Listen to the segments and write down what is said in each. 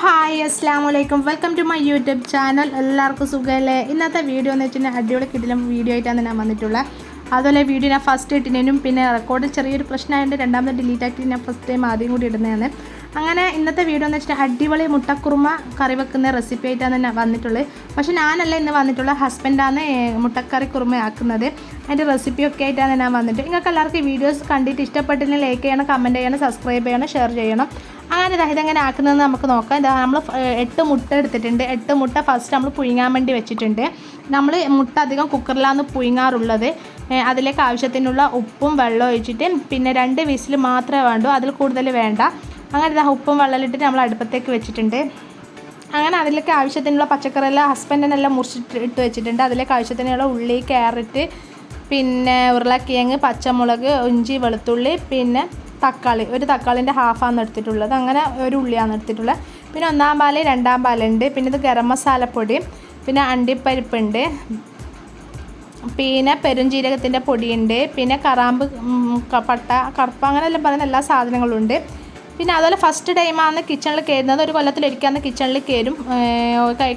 Hi അസ്സാം വലൈക്കും welcome to my YouTube channel. എല്ലാവർക്കും സുഖമല്ലേ ഇന്നത്തെ വീഡിയോ എന്ന് വെച്ചിട്ടുണ്ടെങ്കിൽ അടിപൊളി കിട്ടിലും വീഡിയോ ആയിട്ടാണ് ഞാൻ വന്നിട്ടുള്ളത്. അതുപോലെ വീഡിയോ ഞാൻ ഫസ്റ്റ് ഇട്ടിനും പിന്നെ റെക്കോർഡ് ചെറിയൊരു പ്രശ്നമായതുകൊണ്ട് രണ്ടാമത് ഡിലീറ്റ് ആക്കി ഞാൻ ഫസ്റ്റ് ടൈം ആദ്യം കൂടി ഇടുന്നതാണ്. അങ്ങനെ ഇന്നത്തെ വീഡിയോ എന്ന് വെച്ചിട്ടുണ്ടെങ്കിൽ അടിപൊളി മുട്ടക്കുറുമ കറി വെക്കുന്ന റെസിപ്പി ആയിട്ടാണ് തന്നെ വന്നിട്ടുള്ളത്. പക്ഷേ ഞാനല്ല ഇന്ന് വന്നിട്ടുള്ള ഹസ്ബൻഡാണ് മുട്ടക്കറി കുറുമ ആക്കുന്നത്. അതിന്റെ റെസിപ്പി ഒക്കെ ആയിട്ടാണ് ഞാൻ വന്നിട്ട്. നിങ്ങൾക്ക് എല്ലാവർക്കും വീഡിയോസ് കണ്ടിട്ട് ഇഷ്ടപ്പെട്ടില്ലെങ്കിൽ ലൈക്ക് ചെയ്യണം കമന്റ് ചെയ്യണം സബ്സ്ക്രൈബ് ചെയ്യണം ഷെയർ ചെയ്യണം. അങ്ങനെ ഇതാ എങ്ങനെ ആക്കുന്നതെന്ന് നമുക്ക് നോക്കാം. ഇതാ നമ്മൾ എട്ട് മുട്ട എടുത്തിട്ടുണ്ട്. എട്ട് മുട്ട ഫസ്റ്റ് നമ്മൾ പുഴുങ്ങാൻ വേണ്ടി വെച്ചിട്ടുണ്ട്. നമ്മൾ മുട്ട അധികം കുക്കറിലാണ് പുഴുങ്ങാറുള്ളത്. അതിലേക്ക് ആവശ്യത്തിനുള്ള ഉപ്പും വെള്ളം ഒഴിച്ചിട്ട് പിന്നെ രണ്ട് വിസിൽ മാത്രമേ വേണ്ടൂ. അതിൽ കൂടുതൽ വേണ്ട. അങ്ങനെ ഇതാ ഉപ്പും വെള്ളം ഇട്ടിട്ട് നമ്മൾ അടുപ്പത്തേക്ക് വെച്ചിട്ടുണ്ട്. അങ്ങനെ അതിലേക്ക് ആവശ്യത്തിനുള്ള പച്ചക്കറിയെല്ലാം ഹസ്ബൻഡിനെല്ലാം മുറിച്ചിട്ട് ഇട്ട് വെച്ചിട്ടുണ്ട്. അതിലേക്ക് ആവശ്യത്തിനുള്ള ഉള്ളി ക്യാരറ്റ് പിന്നെ ഉരുളക്കിഴങ്ങ് പച്ചമുളക് ഇഞ്ചി വെളുത്തുള്ളി പിന്നെ തക്കാളി ഒരു തക്കാളിന്റെ ഹാഫാണ് എടുത്തിട്ടുള്ളത്. അങ്ങനെ ഒരു ഉള്ളിയാണ് എടുത്തിട്ടുള്ളത്. പിന്നെ ഒന്നാം പാൽ രണ്ടാം പാലുണ്ട്. പിന്നെ ഇത് ഗരം മസാലപ്പൊടി പിന്നെ അണ്ടിപ്പരിപ്പുണ്ട്. പിന്നെ പെരുംജീരകത്തിന്റെ പൊടിയുണ്ട്. പിന്നെ കറാമ്പ് പട്ട കറുപ്പ് അങ്ങനെയെല്ലാം പറയുന്ന എല്ലാ സാധനങ്ങളും ഉണ്ട് പിന്നെ അതുപോലെ ഫസ്റ്റ് ടൈമാണ് കിച്ചണിൽ കയറുന്നത്. ഒരു കൊല്ലത്തിലൊരിക്കാന്ന് കിച്ചണിൽ കയറും.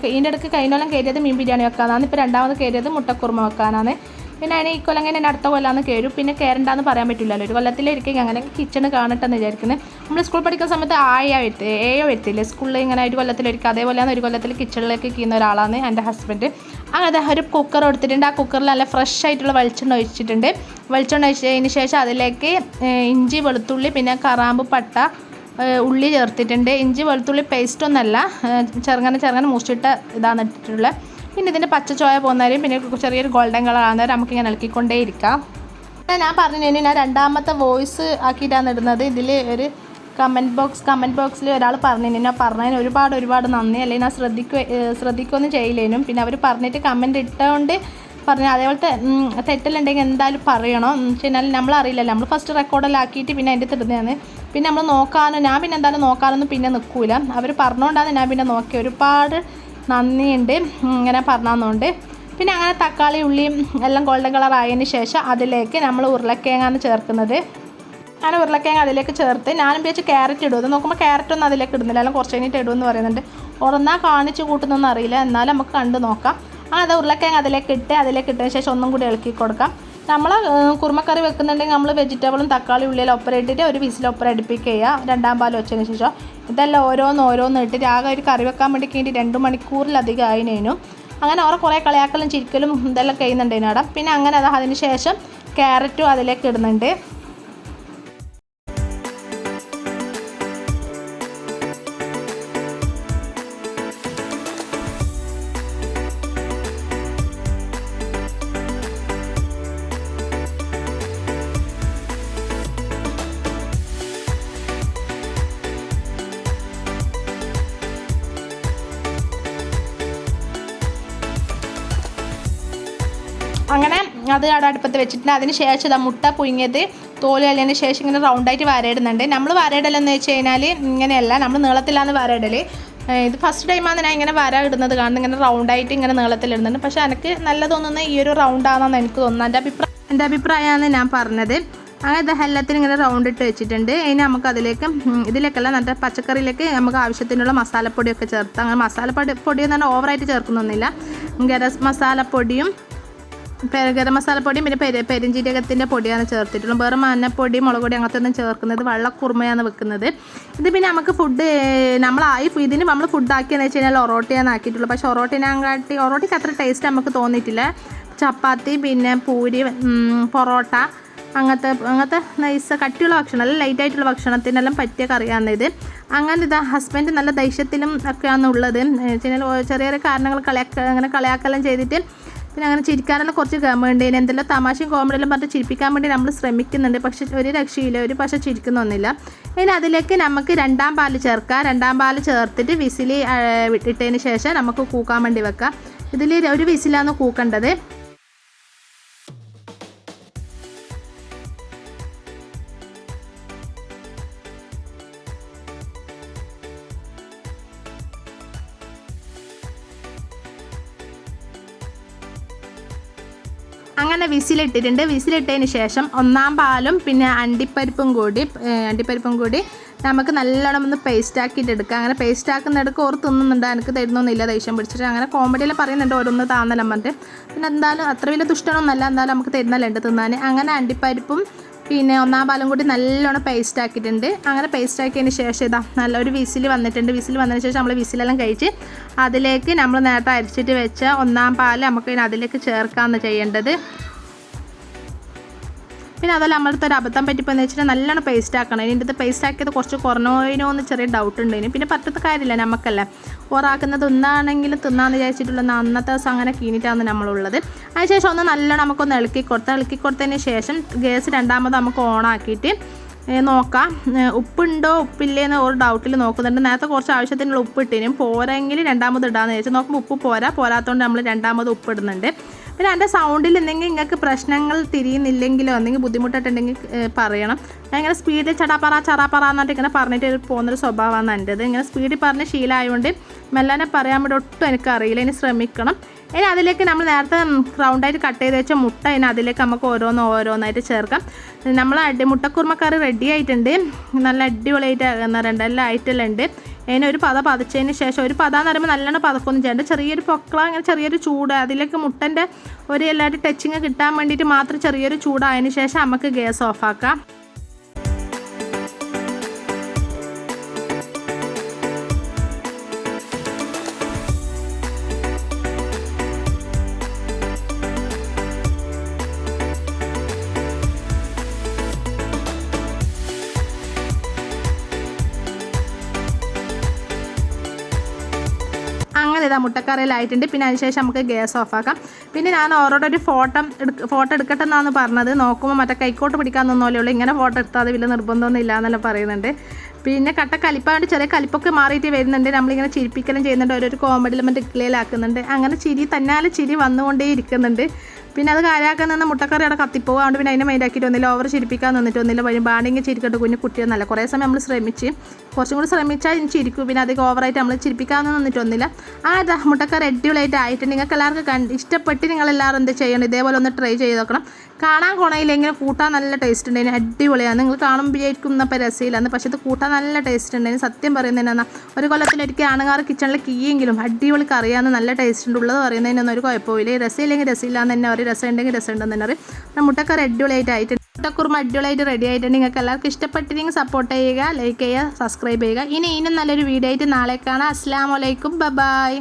ഇതിന്റെ ഇടയ്ക്ക് കഴിഞ്ഞോളം കയറിയത് മീൻ ബിരിയാണി വെക്കാനാണ്. ഇപ്പോൾ രണ്ടാമത് കയറിയത് മുട്ടക്കുറുമ വെക്കാനാണ്. പിന്നെ അതിന് ഈ കൊല്ലം കഴിഞ്ഞ് അടുത്ത കൊല്ലമാണ് കയറും പിന്നെ കയറണ്ടെന്ന് പറയാൻ പറ്റില്ലല്ലോ ഒരു കൊല്ലത്തിലിരിക്കും അങ്ങനെ കിച്ചണ് കാണട്ടെന്ന് വിചാരിക്കുന്നത് നമ്മൾ സ്കൂൾ പഠിക്കുന്ന സമയത്ത് ആയ വരുത്തി ഏയോ വരുത്തില്ലേ സ്കൂളിൽ ഇങ്ങനെ ഒരു കൊല്ലത്തിലൊരിക്കും അതേപോലെയാണ് ഒരു കൊല്ലത്തിൽ കിച്ചണിലേക്ക് കീയുന്ന ഒരാളാണ് എന്റെ ഹസ്ബൻഡ് അങ്ങനെ ഒരു കുക്കർ എടുത്തിട്ടുണ്ട്. ആ കുക്കറിൽ നല്ല ഫ്രഷ് ആയിട്ടുള്ള വെളിച്ചെണ്ണ ഒഴിച്ചിട്ടുണ്ട്. വെളിച്ചെണ്ണ ഒഴിച്ചതിന് ശേഷം അതിലേക്ക് ഇഞ്ചി വെളുത്തുള്ളി പിന്നെ കറാമ്പ് പട്ട ഉള്ളി ചേർത്തിട്ടുണ്ട്. ഇഞ്ചി വെളുത്തുള്ളി പേസ്റ്റ് ഒന്നല്ല ചെറുങ്ങനെ ചെറുങ്ങനെ മുറിച്ചിട്ട ഇതാണ് ഇട്ടിട്ടുള്ളത് പിന്നെ ഇതിന്റെ പച്ച ചോയ പോകുന്നവരെയും പിന്നെ ചെറിയൊരു ഗോൾഡൻ കളർ നമുക്ക് ഇങ്ങനെ ഇളക്കിക്കൊണ്ടേ ഇരിക്കാം പിന്നെ ഞാൻ പറഞ്ഞു കഴിഞ്ഞാൽ ഞാൻ രണ്ടാമത്തെ വോയിസ് ആക്കിയിട്ടാണ് ഇടുന്നത്. ഇതിൽ ഒരു കമന്റ് ബോക്സ് കമന്റ് ബോക്സിൽ ഒരാൾ പറഞ്ഞു ഞാൻ പറഞ്ഞതിന് ഒരുപാട് ഒരുപാട് നന്ദി. അല്ലെങ്കിൽ ഞാൻ ശ്രദ്ധിക്കുക ശ്രദ്ധിക്കുകയൊന്നും ചെയ്യില്ലേനും. പിന്നെ അവർ പറഞ്ഞിട്ട് കമന്റ് ഇട്ടുകൊണ്ട് പറഞ്ഞു അതേപോലത്തെ തെറ്റല്ലുണ്ടെങ്കിൽ എന്തായാലും പറയണം. എന്ന് വെച്ച് കഴിഞ്ഞാൽ നമ്മൾ ഫസ്റ്റ് റെക്കോർഡെല്ലാം ആക്കിയിട്ട് പിന്നെ അതിന്റെ തിടുന്നതാണ് പിന്നെ നമ്മൾ നോക്കാനോ ഞാൻ പിന്നെ എന്തായാലും നോക്കാനൊന്നും പിന്നെ നിൽക്കില്ല അവർ പറഞ്ഞുകൊണ്ടാണ് ഞാൻ പിന്നെ നോക്കി ഒരുപാട് നന്ദിയുണ്ട്. ഇങ്ങനെ പറഞ്ഞതുകൊണ്ട് പിന്നെ അങ്ങനെ തക്കാളി ഉള്ളിയും എല്ലാം ഗോൾഡൻ കളർ ആയതിന് ശേഷം അതിലേക്ക് നമ്മൾ ഉരുളക്കിഴങ്ങാണ് ചേർക്കുന്നത്. അങ്ങനെ ഉരുളക്കിഴങ്ങ് അതിലേക്ക് ചേർത്ത് ഞാനും വിചാരിച്ച് ക്യാരറ്റ് ഇടും. അത് നോക്കുമ്പോൾ ക്യാരറ്റ് ഒന്നും അതിലേക്ക് ഇടുന്നില്ല. എല്ലാം കുറച്ച് കഴിഞ്ഞിട്ട് ഇടുമെന്ന് പറയുന്നുണ്ട്. ഉറന്നാ കാണിച്ച് കൂട്ടുന്നൊന്നും അറിയില്ല. എന്നാലും നമുക്ക് കണ്ടു നോക്കാം. ആ അത് ഉരുളക്കിഴങ്ങ് അതിലേക്ക് ഇട്ട് അതിലേക്ക് ഇട്ടതിന് ശേഷം ഒന്നും കൂടി ഇളക്കി കൊടുക്കാം. നമ്മൾ കുറുമക്കറി വെക്കുന്നുണ്ടെങ്കിൽ നമ്മൾ വെജിറ്റബിളും തക്കാളി ഉള്ളിയിൽ ഒപ്പര ഇട്ടിട്ട് ഒരു വിസിൽ ഒപ്പര അടുപ്പിക്കുക രണ്ടാം പാൽ വെച്ചതിന് ശേഷം ഇതെല്ലാം ഓരോന്ന് ഓരോന്ന് ഇട്ടിട്ട് ആകെ ഒരു കറി വെക്കാൻ വേണ്ടി കഴിഞ്ഞിട്ട് രണ്ട് മണിക്കൂറിലധികം ആയിനേനും. അങ്ങനെ ഓരോ കുറേ കളിയാക്കലും ചിരിക്കലും ഇതെല്ലാം കഴിയുന്നുണ്ടേനും അവിടെ. പിന്നെ അങ്ങനെ അത് അതിന് ശേഷം ക്യാരറ്റും അതിലേക്ക് ഇടുന്നുണ്ട്. അങ്ങനെ അത് അവിടെ അടുപ്പത്ത് വെച്ചിട്ടുണ്ട്. അതിന് ശേഷം ഇതാ മുട്ട പുഴുങ്ങിയത് തോൽ കളിയതിന് ശേഷം ഇങ്ങനെ റൗണ്ടായിട്ട് വരയിടുന്നുണ്ട്. നമ്മൾ വരയിടലെന്ന് വെച്ച് കഴിഞ്ഞാൽ ഇങ്ങനെയല്ല നമ്മൾ നീളത്തിലാണ് വരയിടൽ ഇത് ഫസ്റ്റ് ടൈമാണ് ഞാൻ ഇങ്ങനെ വര ഇടുന്നത് കാണുന്നത് ഇങ്ങനെ റൗണ്ടായിട്ട് ഇങ്ങനെ നീളത്തിലിടുന്നുണ്ട്. പക്ഷേ എനിക്ക് നല്ല തോന്നുന്ന ഈ ഒരു റൗണ്ടാണെന്നാണ് എനിക്ക് തോന്നുന്നത് എന്റെ അഭിപ്രായം എന്റെ അഭിപ്രായമാണ് ഞാൻ പറഞ്ഞത്. അങ്ങനെ ദഹല്ലത്തിന് ഇങ്ങനെ റൗണ്ട് ഇട്ട് വെച്ചിട്ടുണ്ട്. ഇനി നമുക്ക് അതിലേക്ക് ഇതിലേക്കല്ല നല്ല പച്ചക്കറിയിലേക്ക് നമുക്ക് ആവശ്യത്തിനുള്ള മസാലപ്പൊടിയൊക്കെ ചേർത്ത് അങ്ങനെ മസാലപ്പൊടി പൊടി പറഞ്ഞാൽ ഓവറായിട്ട് ചേർക്കുന്നൊന്നുമില്ല. ഗരം മസാലപ്പൊടിയും ഗരം മസാലപ്പൊടിയും പിന്നെ പെരു പെരിഞ്ചീരകത്തിന്റെ പൊടിയാണ് ചേർത്തിട്ടുള്ളത്. വേറെ മഞ്ഞപ്പൊടി മുളക് പൊടി അങ്ങനത്തെ ഒന്നും ചേർക്കുന്നത് വെള്ളക്കുറുമയാണ് വെക്കുന്നത്. ഇത് പിന്നെ നമുക്ക് ഫുഡ് നമ്മളായി ഇതിന് നമ്മൾ ഫുഡ് ആക്കിയെന്ന് വെച്ച് കഴിഞ്ഞാൽ ഒറോട്ടിയാണ് ആക്കിയിട്ടുള്ളൂ പക്ഷേ ഒറോട്ടിനാങ്കാട്ടി ഒറോട്ടിക്ക് അത്ര ടേസ്റ്റ് നമുക്ക് തോന്നിയിട്ടില്ല. ചപ്പാത്തി പിന്നെ പൂരി പൊറോട്ട അങ്ങനത്തെ അങ്ങനത്തെ നൈസ് കട്ടിയുള്ള ഭക്ഷണം അല്ലെങ്കിൽ ലൈറ്റ് ആയിട്ടുള്ള ഭക്ഷണത്തിനെല്ലാം പറ്റിയ കറിയാണ് ഇത്. അങ്ങനെ ഇത് ഹസ്ബൻഡ് നല്ല ദേഷ്യത്തിലും ഒക്കെയാണ് ഉള്ളത്. എന്ന് വെച്ച് കഴിഞ്ഞാൽ ചെറിയ ചെറിയ കാരണങ്ങൾ കളിയാക്ക അങ്ങനെ കളിയാക്കെല്ലാം ചെയ്തിട്ട് പിന്നെ അങ്ങനെ ചിരിക്കാനുള്ള കുറച്ച് ഗമയുണ്ട്. ഇനി എന്തെല്ലാം തമാശയും കോമഡിയെല്ലാം പറഞ്ഞ് ചിരിപ്പിക്കാൻ വേണ്ടി നമ്മൾ ശ്രമിക്കുന്നുണ്ട്. പക്ഷെ ഒരു രക്ഷയില്ല. ഒരു പക്ഷെ ചിരിക്കുന്നൊന്നുമില്ല ഇനി അതിലേക്ക് നമുക്ക് രണ്ടാം പാൽ ചേർക്കാം. രണ്ടാം പാൽ ചേർത്തിട്ട് വിസിലി ഇട്ടതിന് ശേഷം നമുക്ക് കൂക്കാൻ വേണ്ടി വെക്കാം. ഇതിൽ ഒരു വിസിലാണ് കൂക്കേണ്ടത്. അങ്ങനെ വിസിലിട്ടിട്ടുണ്ട്. വിസിലിട്ടതിന് ശേഷം ഒന്നാം പാലും പിന്നെ അണ്ടിപ്പരിപ്പും കൂടി അണ്ടിപ്പരിപ്പും കൂടി നമുക്ക് നല്ലോണം ഒന്ന് പേസ്റ്റ് ആക്കിയിട്ട് എടുക്കാം. അങ്ങനെ പേസ്റ്റ് ആക്കുന്നിടക്ക് ഓർ തിന്നുന്നുണ്ട്? എനിക്ക് തരുന്നൊന്നുമില്ല ദേഷ്യം പിടിച്ചിട്ട്. അങ്ങനെ കോമഡിയിൽ പറയുന്നുണ്ട് ഓരോന്ന് താന്നലം പറഞ്ഞിട്ട്. പിന്നെ എന്തായാലും അത്ര വലിയ ദുഷ്ടനൊന്നുമല്ല എന്തായാലും നമുക്ക് തരുന്നല്ലുണ്ട് തിന്നാൻ. അങ്ങനെ അണ്ടിപ്പരിപ്പും പിന്നെ ഒന്നാം പാലും കൂടി നല്ലോണം പേസ്റ്റ് ആക്കിയിട്ടുണ്ട്. അങ്ങനെ പേസ്റ്റ് ആക്കിയതിന് ശേഷം ഇതാ നല്ലൊരു വിസിൽ വന്നിട്ടുണ്ട്. വിസിൽ വന്നതിന് ശേഷം നമ്മൾ വിസിലെല്ലാം കഴിച്ച് അതിലേക്ക് നമ്മൾ നേരത്തെ അരിച്ചിട്ട് വെച്ച ഒന്നാം പാൽ നമുക്ക് അതിലേക്ക് ചേർക്കാമെന്ന് ചെയ്യേണ്ടത്. പിന്നെ അതല്ല നമ്മളടുത്ത് ഒരു അബദ്ധം പറ്റിപ്പോയെന്ന് വെച്ചാൽ നല്ലോണം പേസ്റ്റ് ആക്കണം. ഇതിന്റെ അടുത്ത് പേസ്റ്റ് ആക്കിയത് കുറച്ച് കുറഞ്ഞോയിനോ എന്ന് ചെറിയ ഡൗട്ട് ഉണ്ട് ഇനി പിന്നെ പറ്റത്ത കാര്യമില്ല നമുക്കല്ലേ. ഓറാക്കുന്നത് ഒന്നാണെങ്കിൽ തിന്നാന്ന് വിചാരിച്ചിട്ടുള്ള അന്നത്തെ ദിവസം അങ്ങനെ കീനിട്ടാണ് നമ്മളുള്ളത്. അതിനുശേഷം ഒന്ന് നല്ലോണം നമുക്കൊന്ന് ഇളക്കി കൊടുത്ത് ഇളക്കി കൊടുത്തതിന് ശേഷം ഗ്യാസ് രണ്ടാമത് നമുക്ക് ഓണാക്കിയിട്ട് നോക്കാം. ഉപ്പുണ്ടോ ഉപ്പില്ലേന്ന് ഒരു ഡൗട്ടിൽ നോക്കുന്നുണ്ട്. നേരത്തെ കുറച്ച് ആവശ്യത്തിനുള്ള ഉപ്പ് ഇട്ടിനും. പോരെങ്കിൽ രണ്ടാമത് ഇടാന്ന് ചോദിച്ചാൽ നോക്കുമ്പോൾ ഉപ്പ് പോരാ. പോരാത്തതുകൊണ്ട് നമ്മൾ രണ്ടാമത് ഉപ്പ് ഇടുന്നുണ്ട്. പിന്നെ എന്റെ സൗണ്ടിൽ എന്തെങ്കിലും നിങ്ങൾക്ക് പ്രശ്നങ്ങൾ തിരിയുന്നില്ലെങ്കിലോ എന്തെങ്കിലും ബുദ്ധിമുട്ടായിട്ടുണ്ടെങ്കിൽ പറയണം. ഞാൻ ഇങ്ങനെ സ്പീഡിൽ ചടാപ്പറ ചറാപ്പറ എന്നിട്ട് ഇങ്ങനെ പറഞ്ഞിട്ട് പോകുന്നൊരു സ്വഭാവമാണ് എന്റെത് ഇങ്ങനെ സ്പീഡിൽ പറഞ്ഞ് ശീലമായതുകൊണ്ട് മെല്ലാനെ പറയാൻ വേണ്ടി ഒട്ടും എനിക്കറിയില്ല. ഇനി ശ്രമിക്കണം. ഇനി അതിലേക്ക് നമ്മൾ നേരത്തെ റൗണ്ടായിട്ട് കട്ട് ചെയ്ത് വെച്ച മുട്ട ഇനി അതിലേക്ക് നമുക്ക് ഓരോന്ന് ഓരോന്നായിട്ട് ചേർക്കാം. നമ്മൾ അടി മുട്ടക്കുറുമക്കറി റെഡി ആയിട്ടുണ്ട്. നല്ല അടിപൊളിയായിട്ട് എന്താ എല്ലാം ആയിട്ടെല്ലാം ഉണ്ട്. അതിന് ഒരു പത പതച്ചതിന് ശേഷം ഒരു പത എന്ന് പറയുമ്പോൾ നല്ലോണം പതക്കൊന്നും ചെയ്യേണ്ട. ചെറിയൊരു പൊക്കള അങ്ങനെ ചെറിയൊരു ചൂട് അതിലേക്ക് മുട്ടന്റെ ഒരു എല്ലാവരും ടച്ചിങ് കിട്ടാൻ വേണ്ടിയിട്ട് മാത്രം ചെറിയൊരു ചൂടായതിന് ശേഷം നമുക്ക് ഗ്യാസ് ഓഫാക്കാം. ഇതാ മുട്ടക്കറിയിലായിട്ടുണ്ട്. പിന്നെ അതിനുശേഷം നമുക്ക് ഗ്യാസ് ഓഫാക്കാം പിന്നെ ഞാൻ ഓരോടെ ഒരു ഫോട്ടോ ഫോട്ടോ എടുക്കട്ടെ എന്നാണ് പറഞ്ഞത്. നോക്കുമ്പോൾ മറ്റേ കൈക്കോട്ട് പിടിക്കാൻ നിന്നോലേ ഉള്ളൂ. ഇങ്ങനെ ഫോട്ടോ എടുത്താൽ അത് വലിയ നിർബന്ധമൊന്നും ഇല്ല പറയുന്നുണ്ട്. പിന്നെ കട്ട കലിപ്പാണ്ട് ചെറിയ കലിപ്പൊക്കെ മാറിയിട്ട് വരുന്നുണ്ട്. നമ്മളിങ്ങനെ ചിരിപ്പിക്കലും ചെയ്യുന്നുണ്ട്. ഓരോരു കോമഡി മറ്റേ ഇക്ലിയിലാക്കുന്നുണ്ട് അങ്ങനെ ചിരി തന്നാലും ചിരി വന്നുകൊണ്ടേ ഇരിക്കുന്നുണ്ട്. പിന്നെ അത് കാര്യമാക്കാൻ നിന്ന് മുട്ടക്കറി അവിടെ കത്തിപ്പോകും അതുകൊണ്ട് പിന്നെ അതിനെ മൈൻഡാക്കിയിട്ട് ഒന്നില്ല ഓവർ ചിരിപ്പിക്കാൻ നിന്നിട്ട് വന്നില്ല വരും ബാണെങ്കിൽ ചിരിക്കട്ടെ കുഞ്ഞു കുട്ടിയൊന്നല്ല കുറേ സമയം നമ്മൾ ശ്രമിച്ച്. കുറച്ചും കൂടി ശ്രമിച്ചാൽ ചിരിക്കും. പിന്നെ അധികം ഓവറായിട്ട് നമ്മൾ ചിരിപ്പിക്കാൻ നിന്നിട്ടൊന്നുമില്ല ആ ഇതാ മുട്ടക്കറി അടിപൊളിയായിട്ട് ആയിട്ട് നിങ്ങൾക്ക് എല്ലാവർക്കും ഇഷ്ടപ്പെട്ട് നിങ്ങളെല്ലാവരും എന്ത് ചെയ്യണം? ഇതേപോലെ ഒന്ന് ട്രൈ ചെയ്ത് നോക്കണം. കാണാൻ കുണയില്ലെങ്കിലും കൂട്ടാൻ നല്ല ടേസ്റ്റ് ഉണ്ടായിരുന്നു അടിപൊളിയാണ്. നിങ്ങൾ കാണുമ്പോഴേക്കും ഇന്നപ്പോൾ രസയിലാണ് പക്ഷേ ഇത് കൂട്ടാൻ നല്ല ടേസ്റ്റ് ഉണ്ടായിരുന്നു സത്യം പറയുന്നതിനാ ഒരു കൊല്ലത്തിലൊരിക്കൽ ആണുകാർ കിച്ചണിൽ കീയെങ്കിലും അടിപൊളി കറിയാന്ന് നല്ല ടേസ്റ്റ് ഉണ്ട്. ഉള്ളത് പറയുന്നതിനൊന്നും ഒരു കുഴപ്പമില്ല രസമില്ലെങ്കിൽ രസമില്ല എന്ന് തന്നെ പറയും. രസം ഉണ്ടെങ്കിൽ രസം ഉണ്ടെന്ന് തന്നെ പറയും. മുട്ടക്കറി അടിപൊളിയായിട്ട് ആയിട്ട് മുട്ടക്കുറുമ അടിപൊളിയായിട്ട് റെഡി ആയിട്ടുണ്ട്. നിങ്ങൾക്ക് എല്ലാവർക്കും ഇഷ്ടപ്പെട്ടില്ലെങ്കിൽ സപ്പോർട്ട് ചെയ്യുക ലൈക്ക് ചെയ്യുക സബ്സ്ക്രൈബ് ചെയ്യുക. ഇനി ഇനിയും നല്ലൊരു വീഡിയോ ആയിട്ട് നാളെ കാണാം. അസ്സാം വലൈക്കും ബൈ